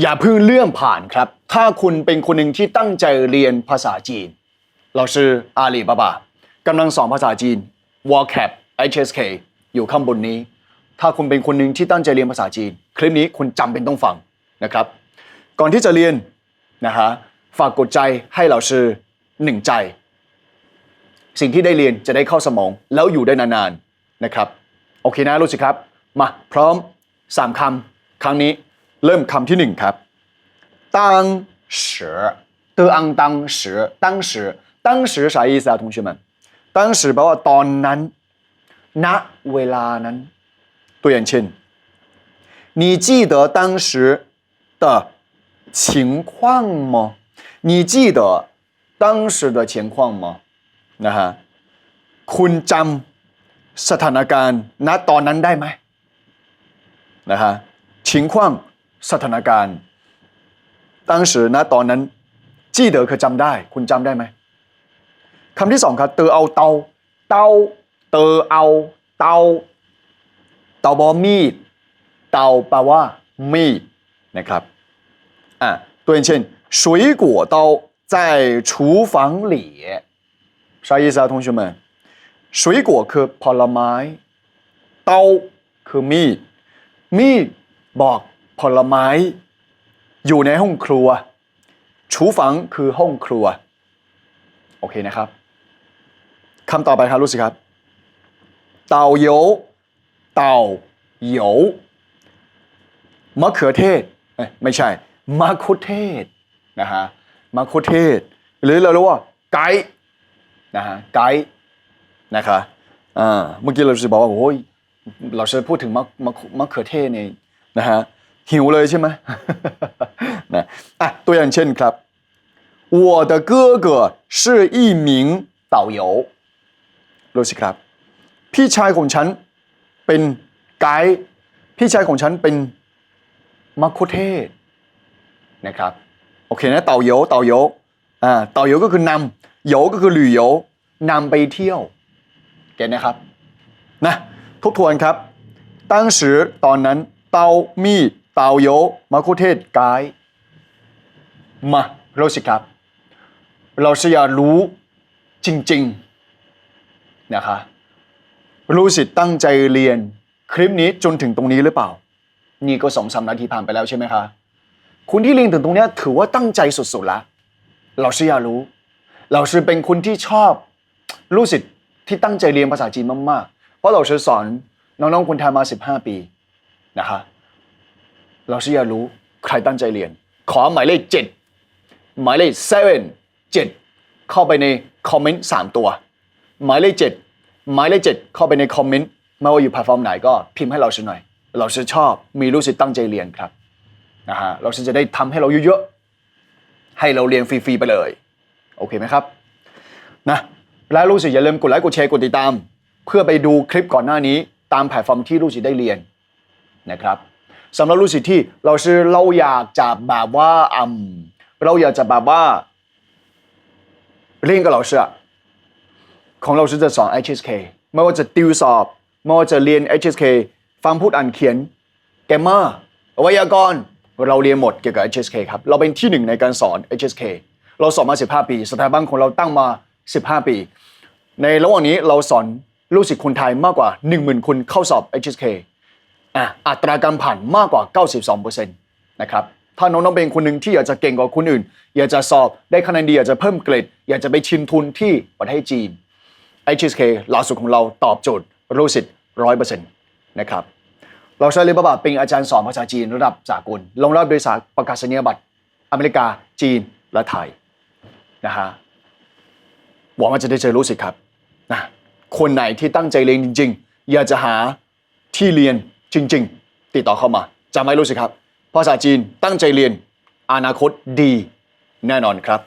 อย่าเพิ่งเลื่อนผ่านครับ ถ้าคุณเป็นคนหนึ่งที่ตั้งใจเรียนภาษาจีน เราชื่ออาลีบาบากำลังสอนภาษาจีน w a l c a p HSK อยู่ข้างบนนี้ ถ้าคุณเป็นคนหนึ่งที่ตั้งใจเรียนภาษาจีน คลิปนี้คุณจำเป็นต้องฟังนะครับ ก่อนที่จะเรียนนะฮะฝากกดใจให้เราชื่อหนึ่งใจ สิ่งที่ได้เรียนจะได้เข้าสมองแล้วอยู่ได้นานๆนะครับ โอเคนะรู้สิครับ มาพร้อมสามคำครั้งนี้ เริ่มคำที่หนึ่งครับ当时的昂当时当时当时啥意思啊同学们当时แปลว่าตอนนั้นณเวลานั้น ตัวอย่างเช่น你记得当时的情况吗你记得当时的情况吗นะฮะคุณจำสถานการณ์ณตอนนั้นได้ไหมนะฮะ情况 สถานการณ์当时ณตอนนั้นจีเดอคือจำได้ คุณจำได้ไหมคำที่สองครับเตอเอาเตาเตาเตอเอาเตาเตาบอมีดเตาแปลว่ามีดนะครับอ่ะตัวอย่างเช่น水果刀在厨房里啥意思啊同学们水果คือผลไม้เตาคือมีด มีดบอก ผลไม้ อยู่ในห้องครัว ชูฝังคือห้องครัว โอเคนะครับคำต่อไปครับรู้สิครับเต่าโยเต่าโยมะเขือเทศเไม่ใช่มะคุเทศนะฮะมะคุเทศ หรือเราเรียกว่าไกด์นะฮะไกด์นะคะอ่าเมื่อกี้เราจะบอกว่าโอ้ยเราจะพูดถึงมะมะมะเขือเทศเนี่ยนะฮะ หิวเลยใช่ไหม นะอ่ะตัวอย่างเช่นครับ我的哥哥是一名导游รู้สิครับ พี่ชายของฉันเป็นไกด์พี่ชายของฉันเป็นมัคคุเทศก์นะครับโอเคนะเต่าโยเต่าโยอ่าเต่าโยก็คือนำโยก็คือหลุยโยนำไปเที่ยวเก็ตนะครับนะทบทวนครับตั้งสือตอนนั้นเตามีด เต่าโยมัคคุเทศก์ไกด์มารู้สิครับ เราจะอยากรู้จริงๆนะคะรู้สิตั้งใจเรียน คลิปนี้จนถึงตรงนี้หรือเปล่า นี่ก็สองสามนาทีผ่านไปแล้วใช่ไหมคะคุณที่เรียนถึงตรงนี้ถือว่าตั้งใจสุดๆละเราชื่ออยากรู้ เราชื่อเป็นคนที่ชอบรู้สิที่ตั้งใจเรียนภาษาจีนมากๆ เพราะเราชื่อสอนน้องๆคนไทยมา 15 ปีนะคะ เราชื่ออยากรู้ใครตั้งใจเรียน ขอหมายเลขเจ็ดหมายเลข seven เจ็ดเข้าไปในคอมเมนต์สามตัว หมายเลขเจ็ดหมายเลขเจ็ดเข้าไปในคอมเมนต์ไม่ว่าอยู่แพลตฟอร์มไหนก็พิมพ์ให้เราช่วยหน่อย เราจะชอบมีรู้สึกตั้งใจเรียนครับนะฮะเราจะได้ทำให้เราเยอะๆให้เราเรียนฟรีๆไปเลย โอเคไหมครับนะและรู้สึกอย่าลืมกดไลค์กดแชร์กดติดตาม เพื่อไปดูคลิปก่อนหน้านี้ตามแพลตฟอร์มที่รู้สึกได้เรียนนะครับ สำหรับรู้สึกที่เราชื่อเราอยากจะแบบว่าอืมเราอยากจะแบบว่าเรียนกับเราชื่อของเราชื่อจะสอน HSK ไม่ว่าจะติวสอบ ไม่ว่าจะเรียน HSK ฟังพูดอ่านเขียนแกมมาไวยากรเราเรียนหมดเกี่ยวกับ HSK ครับ เราเป็นที่หนึ่งในการสอน HSK เราสอนมา 15 ปี สถาบันของเราตั้งมา 15 ปี ในระหว่างนี้เราสอนลูกศิษย์คนไทยมากกว่า 10,000 คนเข้าสอบ HSK อะอัตราการผ่านมากกว่า 92%นะครับถ้าน้องๆเป็นคนหนึ่งที่อยากจะเก่งกว่าคนอื่น อยากจะสอบได้คะแนนดีอยากจะเพิ่มเกรด อยากจะไปชิงทุนที่ประเทศจีน HSK ล่าสุดของเราตอบโจทย์รู้สิทธิ์ร้อยเปอร์เซ็นต์นะครับเราใช้เลยบาบาเป็นอาจารย์สอนภาษาจีนระดับสากลรองรับโดยสารประกาศนียบัตรอเมริกาจีนและไทยนะฮะหวังว่าจะได้เจอรู้สิทธิ์ครับนะคนไหนที่ตั้งใจเรียนจริง ๆ อยากจะหาที่เรียน จริง ๆ ติดต่อเข้ามาจำไว้รู้สิครับ ภาษาจีนตั้งใจเรียน อนาคตดี แน่นอนครับ